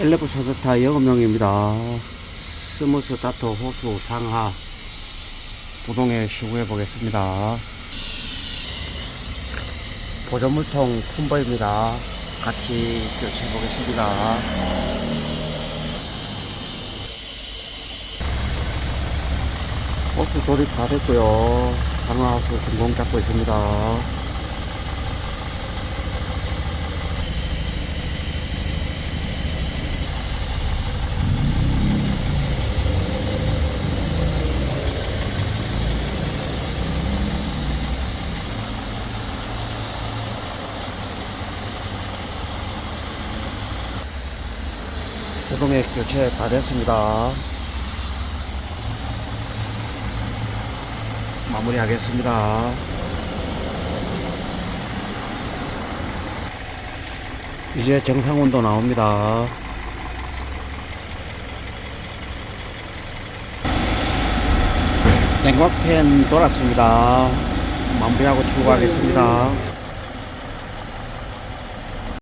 엘레브 소드타 영업용입니다. 스무스 다트 호수 상하 부동에 시구해 보겠습니다. 보조물통 품버입니다. 같이 교체해 보겠습니다. 호수 조립 다 됐고요. 상하 호수 준공 잡고 있습니다. 부동액 교체 다 됐습니다. 마무리하겠습니다. 이제 정상 온도 나옵니다. 냉각팬 돌았습니다. 마무리하고 출고하겠습니다.